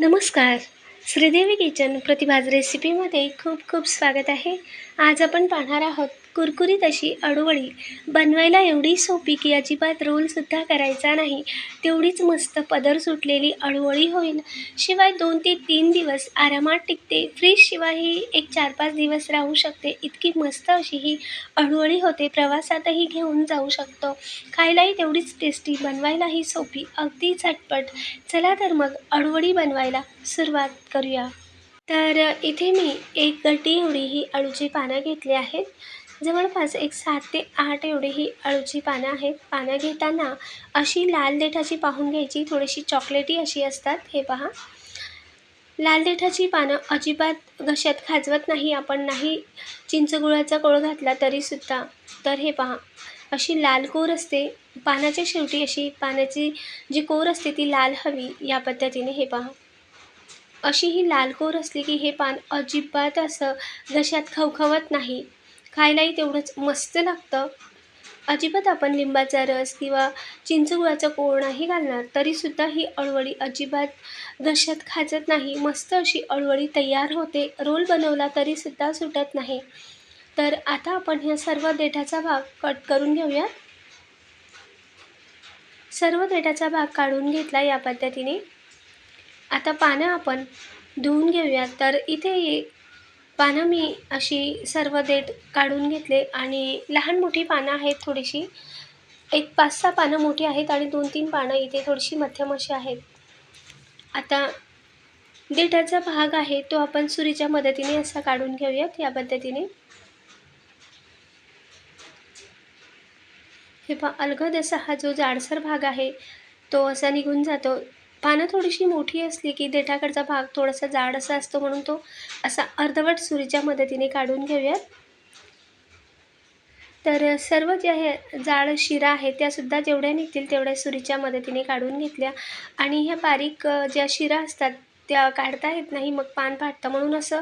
नमस्कार. श्रीदेवी किचन प्रतिभाज रेसिपीमध्ये खूप खूप स्वागत आहे. आज आपण पाहणार आहोत कुरकुरीत अशी अडवळी. बनवायला एवढी सोपी की अजिबात रोलसुद्धा करायचा नाही. तेवढीच मस्त पदर सुटलेली अडवळी होईल. शिवाय दोन ते तीन दिवस आरामात टिकते. फ्रीजशिवाय ही एक चार पाच दिवस राहू शकते. इतकी मस्त अशी ही अडवळी होते. प्रवासातही घेऊन जाऊ शकतो. खायलाही तेवढीच टेस्टी बनवायलाही सोपी. अगदी झटपट. चला तर मग अडवळी बनवायला सुरुवात करूया. तर इथे मी एक गटी एवढी ही अळूची पानं घेतली आहेत. जवळपास एक सात ते आठ एवढी ही अळूची पानं आहेत. पानं घेताना अशी लाल देठाची पाहून घ्यायची. थोडीशी चॉकलेटी अशी असतात. हे पहा. लाल देठाची पानं अजिबात घशात खाजवत नाही. आपण नाही चिंचगुळाचा कोळ घातला तरीसुद्धा. तर हे पहा. अशी लाल कोर असते. पानाच्या शेवटी अशी पानाची जी कोर असते ती लाल हवी या पद्धतीने हे पहा. अशी ही लाल कोर असली की हे पान अजिबात असं घशात खवखवत नाही. खायलाही तेवढंच मस्त लागतं. अजिबात आपण लिंबाचा रस किंवा चिंचगुळाचा कोळ नाही घालणार तरीसुद्धा ही अळवळी अजिबात घशात खाजत नाही. मस्त अशी अळवळी तयार होते रोल बनवला तरीसुद्धा सुटत नाही. तर आता आपण ह्या सर्व देठाचा भाग कट करून घेऊयात सर्व देठाचा भाग काढून घेतला या पद्धतीने. आता पानं आपण धुवून घेऊयात तर इथे ये पानं मी अशी सर्व देठ काढून घेतले आणि लहान मोठी पानं आहेत थोडीशी. एक पाच सहा पानं मोठी आहेत आणि दोन तीन पानं इथे थोडीशी मध्यम अशी आहेत. आता देठाचा भाग आहे तो आपण सुरीच्या मदतीने असा काढून घेऊयात या पद्धतीने. हे पहा अलगद असा हा जो जाडसर भाग आहे तो असा निघून जातो. पानं थोडीशी मोठी असली की देठाकडचा भाग थोडासा जाड असा असतो म्हणून तो असा अर्धवट सुरीच्या मदतीने काढून घेऊयात. तर सर्व जे आहे जाड शिरा आहे त्यासुद्धा जेवढ्या निघतील तेवढ्या सुरीच्या मदतीने काढून घेतल्या. आणि ह्या बारीक ज्या शिरा असतात त्या काढता येत नाही मग पान फाटतं. म्हणून असं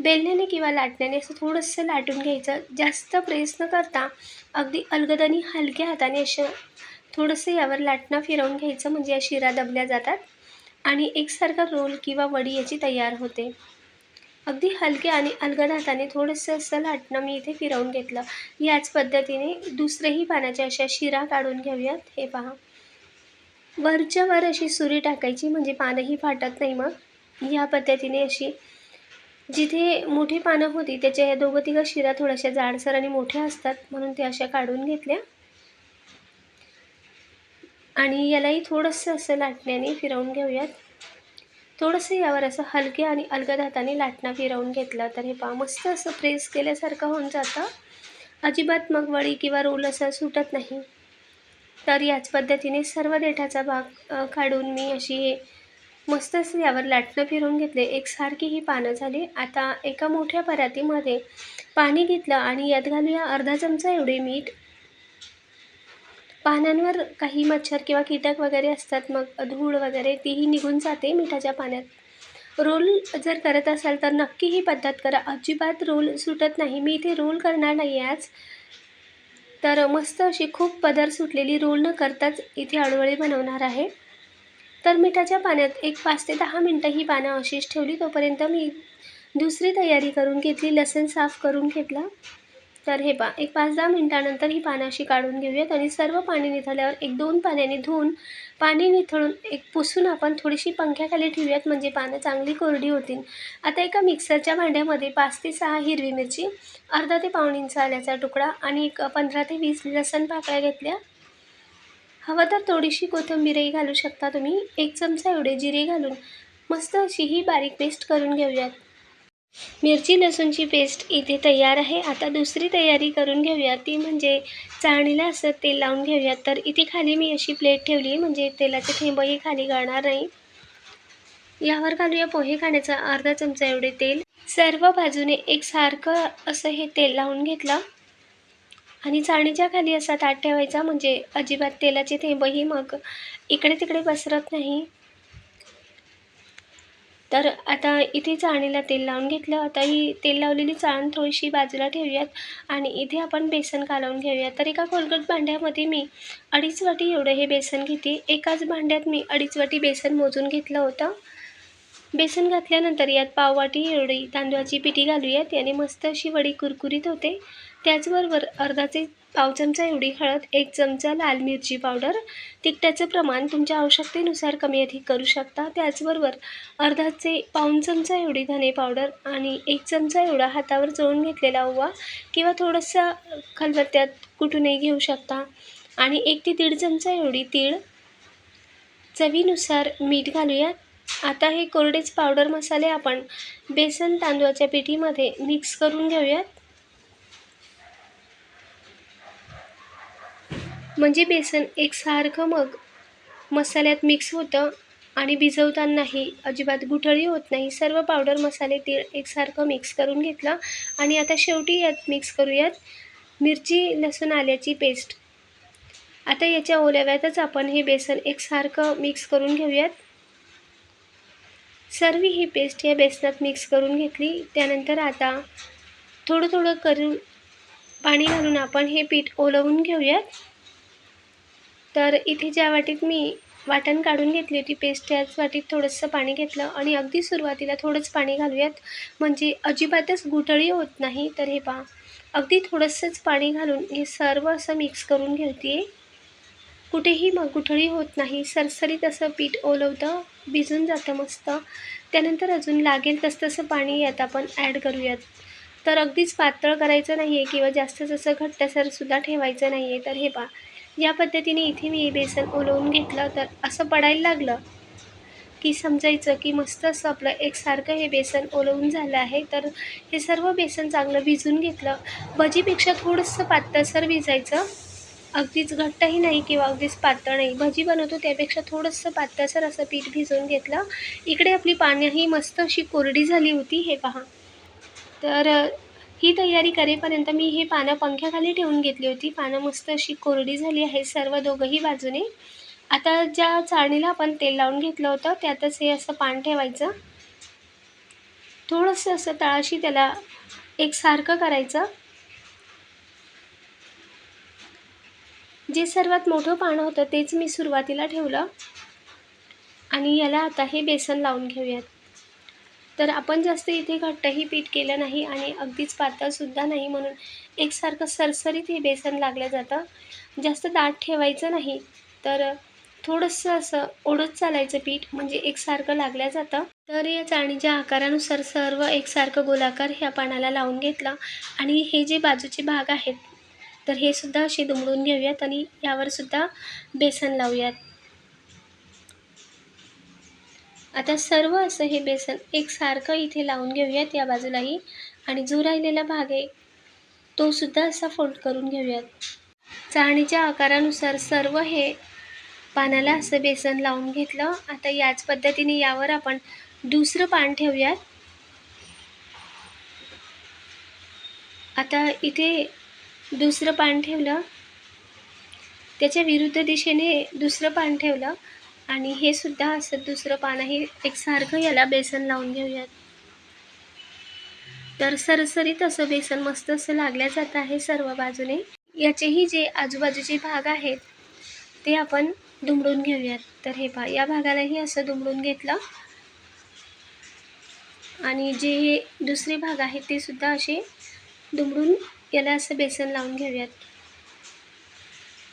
बेलण्याने किंवा लाटण्याने असं थोडंसं लाटून घ्यायचं. जास्त प्रेस न करता अगदी अलगदनी हलक्या हाताने असं थोडंसं यावर लाटणं फिरवून घ्यायचं म्हणजे या शिरा दबल्या जातात. आणि एकसारखा रोल किंवा वडी याची तयार होते. अगदी हलक्या आणि अलगद हाताने थोडंसं असं लाटणं मी इथे फिरवून घेतलं. याच पद्धतीने दुसरेही पानाच्या अशा शिरा काढून घेऊयात. हे पहा. वरच्या वर अशी सुरी टाकायची म्हणजे पानंही फाटत नाही मग. या पद्धतीने अशी. जिथे मोठी पानं होती त्याच्या या दोघं तिघं शिरा थोड्याशा जाडसर आणि मोठ्या असतात म्हणून त्या अशा काढून घेतल्या. आणि यालाही थोडंसं असं लाटण्याने फिरवून घेऊयात. थोडंसं यावर असं हलके आणि अलगद हाताने लाटणं फिरवून घेतलं तर हे पहा मस्त असं प्रेस केल्यासारखं होऊन जातं. अजिबात मग वडी किंवा रोल असं सुटत नाही. तर याच पद्धतीने सर्व देठाचा भाग काढून मी अशी मस्त असं यावर लाटणं फिरवून घेतले. एकसारखी ही पानं झाली. आता एका मोठ्या परातीमध्ये पाणी घेतलं आणि यात घालूया अर्धा चमचा एवढे मीठ. पानांवर काही मच्छर किंवा कीटक वगैरे असतात मग धूळ वगैरे तीही निघून जाते मिठाच्या पाण्यात. रोल जर करत असाल तर नक्की ही पद्धत करा. अजिबात रोल सुटत नाही. मी इथे रोल करणार नाही आज. तर मस्त अशी खूप पदर सुटलेली रोल न करताच इथे अडवळी बनवणार आहे. तर मिठाच्या पाण्यात एक पाच ते दहा मिनटं ही पानं अशीच ठेवली. तोपर्यंत मी दुसरी तयारी करून घेतली. लसूण साफ करून घेतला. तर हे पा एक पाच दहा मिनटानंतर ही पानं अशी काढून घेऊयात आणि सर्व पाणी निथळल्यावर एक दोन पाण्याने धुवून पाणी निथळून एक पुसून आपण थोडीशी पंख्याखाली ठेवूयात म्हणजे पानं चांगली कोरडी होतील. आता एका मिक्सरच्या भांड्यामध्ये पाच ते सहा हिरवी मिरची अर्धा ते पाऊण इंच आल्याचा तुकडा आणि एक पंधरा ते वीस लसण पाकळ्या घेतल्या. हवं तर थोडीशी कोथिंबीरही घालू शकता तुम्ही. एक चमचा एवढे जिरे घालून मस्त अशी ही बारीक पेस्ट करून घेऊयात. मिरची लसूणची पेस्ट इथे तयार आहे. आता दुसरी तयारी करून घेऊया. ती म्हणजे चाळणीला असं तेल लावून घेऊया. तर इथे खाली मी अशी प्लेट ठेवली म्हणजे तेलाचे थेंबही खाली गळणार नाही यावर घालूया पोहे खाण्याचा अर्धा चमचा एवढे तेल. सर्व बाजूने एकसारखं असं हे तेल लावून घेतलं. आणि चाळणीच्या खाली असा ताट ठेवायचा. म्हणजे अजिबात तेलाचे थेंबही मग इकडे तिकडे पसरत नाही. तर आता इथे चाळणीला तेल लावून घेतलं. आता ही तेल लावलेली चाळण थोडीशी बाजूला ठेवूयात आणि इथे आपण बेसन कालवून घेऊयात. तर एका खोलगट भांड्यामध्ये मी अडीच वाटी एवढं हे बेसन घेते. एकाच भांड्यात मी अडीच वाटी बेसन मोजून घेतलं होतं. बेसन घातल्यानंतर यात पाववाटी एवढी तांदळाची पिठी घालूयात. याने मस्त अशी वडी कुरकुरीत होते. त्याचबरोबर अर्धाचे पाव चमचा एवढी हळद एक चमचा लाल मिरची पावडर तिखटाचं प्रमाण तुमच्या आवश्यकतेनुसार कमी अधिक करू शकता. त्याचबरोबर अर्धाचे पाऊण चमचा एवढी धने पावडर आणि एक चमचा एवढा हातावर चोळून घेतलेला ओवा किंवा थोडंसं खलबत्त्यात कुठूनही घेऊ शकता. आणि एक ते दीड चमचा एवढी तीळ. चवीनुसार मीठ घालूयात. आता हे कोरडेच पावडर मसाले आपण बेसन तांदूळाच्या पिठीमध्ये मिक्स करून घेऊयात. म्हणजे बेसन एकसारखं मग. मसाल्यात मिक्स होतं आणि भिजवतानाही अजिबात गुठळी होत नाही. सर्व पावडर मसाले तीळ एकसारखं मिक्स करून घेतलं आणि आता शेवटी यात मिक्स करूयात मिरची लसूण आल्याची पेस्ट आता याच्या ओलाव्यातच आपण हे बेसन एकसारखं मिक्स करून घेऊयात. सर्व ही पेस्ट या बेसनात मिक्स करून घेतली. त्यानंतर आता थोडं थोडं करून पाणी घालून आपण हे पीठ ओलवून घेऊयात. तर इथे ज्या वाटीत मी वाटण काढून घेतली होती पेस्ट त्याच वाटीत थोडंसं पाणी घेतलं आणि अगदी सुरुवातीला थोडंच पाणी घालूयात. म्हणजे अजिबातच गुठळी होत नाही. तर हे पहा अगदी थोडंसंच पाणी घालून हे सर्व असं मिक्स करून घेते. कुठेही मग गुठळी होत नाही. सरसरीत असं पीठ ओलवतं भिजून जातं मस्त. त्यानंतर अजून लागेल तसं तसं पाणी यात आपण ॲड करूयात. तर अगदीच पातळ करायचं नाही आहे किंवा जास्त जसं घट्टसरसुद्धा ठेवायचं नाही आहे तर हे पहा या पद्धतीने इथे मी हे बेसन ओलवून घेतलं तर असं पडायला लागलं की समजायचं की मस्त असं आपलं एकसारखं हे बेसन ओलवून झालं आहे. तर हे सर्व बेसन चांगलं भिजून घेतलं. भजीपेक्षा थोडंसं पातळसर भिजायचं. अगदीच घट्टही नाही किंवा अगदीच पातळ नाही. भजी बनवतो त्यापेक्षा थोडंसं पातळसर असं पीठ भिजवून घेतलं. इकडे आपली पाण्याही मस्त अशी कोरडी झाली होती हे पहा. तर ही तयारी करेपर्यंत मी हे पानं पंख्याखाली ठेवून घेतली होती. पानं मस्त अशी कोरडी झाली आहे सर्व दोघंही बाजूने. आता ज्या चाळणीला आपण तेल लावून घेतलं होतं त्यातच हे असं पान ठेवायचं. थोडंसं असं तळाशी त्याला एकसारखं करायचं. जे सर्वात मोठं पानं होतं तेच मी सुरुवातीला ठेवलं. आणि याला आता हे बेसन लावून घेऊयात. तर आपण जास्त इथे घट्टही पीठ केलं नाही आणि अगदीच पातळसुद्धा नाही म्हणून एकसारखं सरसरीत हे बेसन लागलं जातं. जास्त दाट ठेवायचं नाही तर थोडंसं असं ओढत चालायचं पीठ म्हणजे एकसारखं लागलं जातं. तर या चाळणीच्या आकारानुसार सर्व एकसारखं गोलाकार ह्या पानाला लावून घेतलं आणि हे जे बाजूचे भाग आहेत तर हे सुद्धा असे दुमडून घेऊयात आणि यावर सुद्धा बेसन लावूयात. आता सर्व असं हे बेसन एकसारखं इथे लावून घेऊयात या बाजूलाही. आणि जो राहिलेला भाग आहे तो सुद्धा असा फोल्ड करून घेऊयात. चाळणीच्या आकारानुसार सर्व हे पानाला असं बेसन लावून घेतलं. आता याच पद्धतीने यावर आपण दुसरं पान ठेवूयात. आता इथे दुसरं पान ठेवलं. त्याच्या विरुद्ध दिशेने दुसरं पान ठेवलं. आणि हे सुद्धा असं दुसरं पानही एकसारखं याला बेसन लावून घेऊयात. तर सरसरीत असं बेसन मस्त असं लागल्या जात आहे सर्व बाजूने. याचेही जे आजूबाजूचे भाग आहेत ते आपण दुमडून घेऊयात. तर हे पहा या भागालाही असं दुमडून घेतलं. आणि जे दुसरे भाग आहेत ते सुद्धा असे दुमडून याला असं बेसन लावून घेऊयात.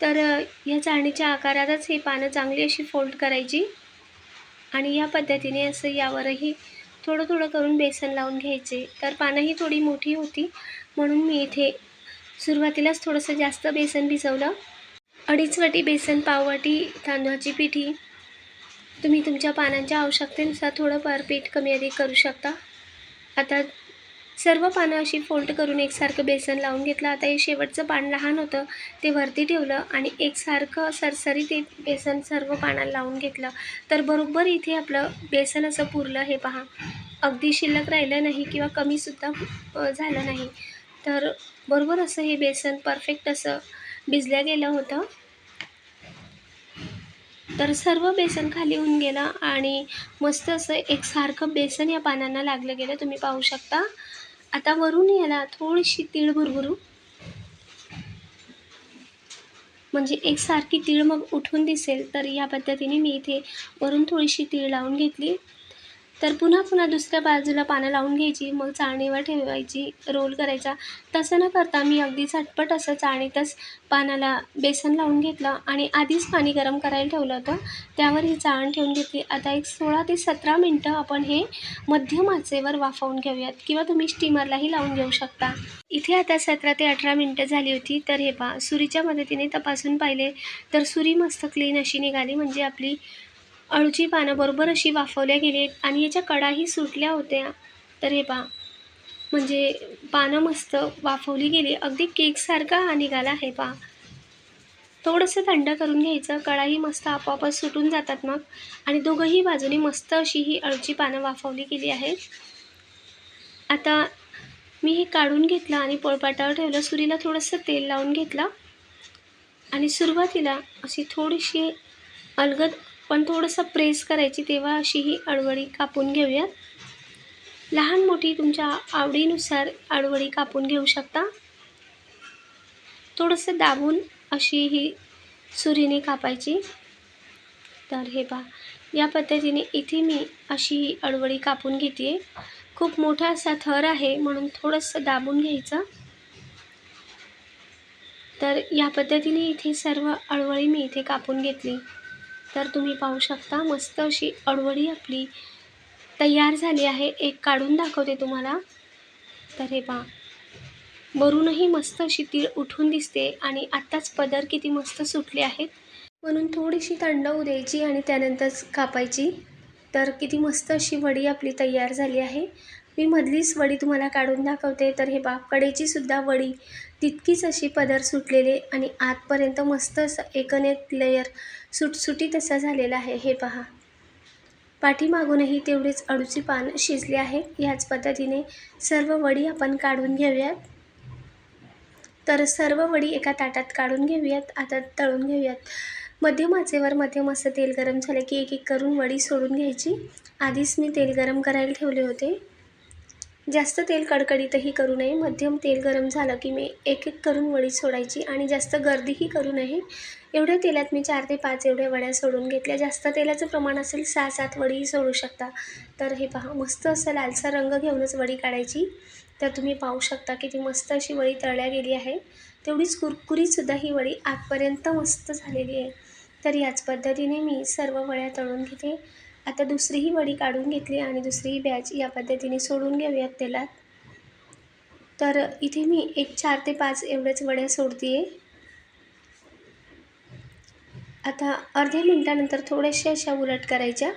तर या चाळणीच्या आकारातच ही पानं चांगली अशी फोल्ड करायची आणि या पद्धतीने असं यावरही थोडं थोडं करून बेसन लावून घ्यायचे. तर पानंही थोडी मोठी होती म्हणून मी इथे सुरुवातीलाच थोडंसं जास्त बेसन भिजवलं. अडीच वाटी बेसन पाववाटी तांदळाची पिठी तुम्ही तुमच्या पानांच्या आवश्यकतेनुसार थोडंफार पीठ कमी अधिक करू शकता. आता सर्व पानं अशी फोल्ड करून एकसारखं बेसन लावून घेतलं. आता हे शेवटचं पान लहान होतं ते वरती ठेवलं आणि एकसारखं सरसरी ते बेसन सर्व पानाला लावून घेतलं. तर बरोबर इथे आपलं बेसन असं पुरलं हे पहा. अगदी शिल्लक राहिलं नाही किंवा कमीसुद्धा झालं नाही. तर बरोबर असं हे बेसन परफेक्ट असं भिजलं गेलं होतं. तर सर्व बेसन खाली होऊन गेलं आणि मस्त असं एकसारखं बेसन या पानांना लागलं गेलं. तुम्ही पाहू शकता. आता वरून याला थोडीशी तीळ भुरभुरू. म्हणजे एकसारखी तीळ मग उठून दिसेल तर या पद्धतीने मी इथे वरून थोडीशी तीळ लावून घेतली. तर पुन्हा पुन्हा दुसऱ्या बाजूला पानं लावून घ्यायची मग चाळणीवर ठेवायची रोल करायचा. तसं न करता मी अगदी झटपट असं चाळणीतच पानाला बेसन लावून घेतलं आणि आधीच पाणी गरम करायला ठेवलं होतं. त्यावर ही चाळण ठेवून घेतली. आता एक सोळा ते सतरा मिनटं आपण हे मध्यम आचेवर वाफवून घेऊयात किंवा तुम्ही स्टीमरलाही लावून घेऊ शकता. इथे आता सतरा ते अठरा मिनटं झाली होती तर हे पहा. सुरीच्या मदतीने तपासून पाहिले तर सुरी मस्त क्लीन अशी निघाली. म्हणजे आपली अळूची पानं बरोबर अशी वाफवल्या गेली आणि याच्या कडाही सुटल्या होत्या. तर हे पहा. म्हणजे पानं मस्त वाफवली गेली. अगदी केकसारखा हा निघाला आहे पहा. थोडंसं थंड करून घ्यायचं. कडाही मस्त आपोआपच सुटून जातात मग. आणि दोघंही बाजूनी मस्त अशी ही अळूची पानं वाफवली गेली आहेत. आता मी हे काढून घेतलं आणि पोळपाटावर ठेवलं. सुरीला थोडंसं तेल लावून घेतलं. आणि सुरुवातीला अशी थोडीशी अलगद पण थोडंसं प्रेस करायची तेव्हा अशी ही अडवळी कापून घेऊयात. लहान मोठी तुमच्या आवडीनुसार अडवळी कापून घेऊ शकता. थोडंसं दाबून अशी ही सुरीने कापायची. तर हे पहा या पद्धतीने इथे मी अशी ही अडवळी कापून घेते आहे खूप मोठा असा थर आहे म्हणून थोडंसं दाबून घ्यायचं. तर या पद्धतीने इथे सर्व अडवळी मी इथे कापून घेतली. तर तुम्ही पाहू शकता मस्त अशी अडवळी आपली तयार झाली आहे. एक काढून दाखवते तुम्हाला. तर हे पहा. वरूनही मस्त अशी तीळ उठून दिसते आणि आत्ताच पदर किती मस्त सुटले आहेत. म्हणून थोडीशी थंड द्यायची आणि त्यानंतरच कापायची. तर किती मस्त अशी वडी आपली तयार झाली आहे. मी मधलीच वडी तुम्हाला काढून दाखवते. तर हे बा कडेची सुद्धा वडी तितकीच अशी पदर सुटलेले आणि आतपर्यंत मस्त असं एकनेक लेयर सुटसुटीत असा झालेला आहे. हे पहा. पाठीमागूनही तेवढेच अळूची पान शिजले आहे. ह्याच पद्धतीने सर्व वडी आपण काढून घेऊयात. तर सर्व वडी एका ताटात काढून घेऊयात. आता तळून घेऊयात. मध्यम आचेवर मध्यम असं तेल गरम झालं की एक एक करून वडी सोडून घ्यायची. आधीच मी तेल गरम करायला ठेवले होते. जास्त तेल कडकडीतही करू नये. मध्यम तेल गरम झालं की मी एक एक करून वडी सोडायची आणि जास्त गर्दीही करू नये. एवढ्या तेलात मी चार ते पाच एवढ्या वड्या सोडून घेतल्या. जास्त तेलाचं प्रमाण असेल सहा सात वडीही सोडू शकता. तर हे पहा मस्त असं लालसा रंग घेऊनच वडी काढायची. तर तुम्ही पाहू शकता किती मस्त अशी वडी तळल्या गेली आहे. तेवढीच कुरकुरीतसुद्धा ही वडी आतपर्यंत मस्त झालेली आहे. तर याच पद्धतीने मी सर्व वड्या तळून घेते. आता दुसरीही वडी काढून घेतली आणि दुसरीही बॅच या पद्धतीने सोडून घेऊयात तेलात तर इथे मी एक चार ते पाच एवढ्याच वड्या सोडते आहे आता अर्ध्या मिनटानंतर थोड्याशा अशा उलट करायच्या.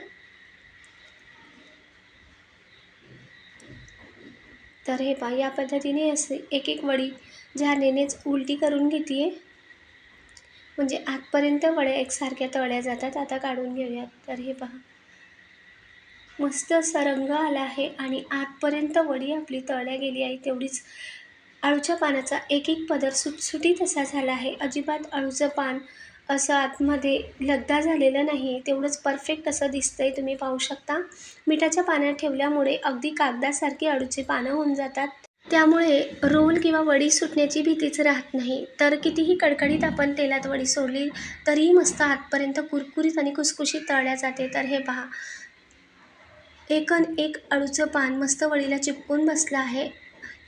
तर हे पहा या पद्धतीने असे एक एक वडी झालेनेच उलटी करून घेते आहे म्हणजे आतपर्यंत वड्या एकसारख्या तळल्या जातात. आता काढून घेऊयात. तर हे पहा. मस्त असा रंग आला आहे आणि आतपर्यंत वडी आपली तळल्या गेली आहे तेवढीच. अळूच्या पानाचा एक एक पदर सुटसुटीत असा झाला आहे. अजिबात अळूचं पान असं आतमध्ये लगदा झालेलं नाही. तेवढंच परफेक्ट असं दिसतं आहे तुम्ही पाहू शकता. मिठाच्या पाण्यात ठेवल्यामुळे अगदी कागदासारखी अळूची पानं होऊन जातात. त्यामुळे रोल किंवा वडी सुटण्याची भीतीच राहत नाही. तर कितीही कडकडीत आपण तेलात वडी सोडली तरीही मस्त आतपर्यंत कुरकुरीत आणि कुसकुशीत तळल्या जाते. तर हे पहा. एकन एक अळूचं पान मस्त वडीला चिपकून बसलं आहे.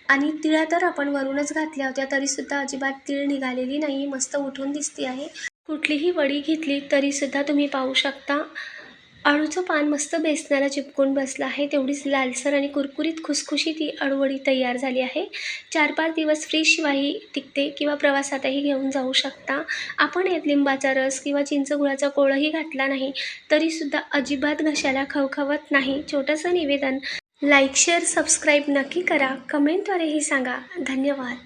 आणि तिळा तर आपण वरूनच घातल्या होत्या तरीसुद्धा अजिबात तीळ निघालेली नाही मस्त उठून दिसते आहे. कुठलीही वडी घेतली तरीसुद्धा तुम्ही पाहू शकता. अळूचं पान मस्त बेसनाला चिपकून बसलं आहे तेवढीच लालसर आणि कुरकुरीत खुसखुशीत ही अळूवडी तयार झाली आहे. चार पाच दिवस फ्रीशिवायही टिकते किंवा प्रवासातही घेऊन जाऊ शकता. आपण यात लिंबाचा रस किंवा चिंचगुळाचा कोळही घातला नाही तरीसुद्धा अजिबात घशाला खवखवत नाही. छोटंसं निवेदन लाईक शेअर सबस्क्राईब नक्की करा. कमेंटद्वारेही सांगा. धन्यवाद.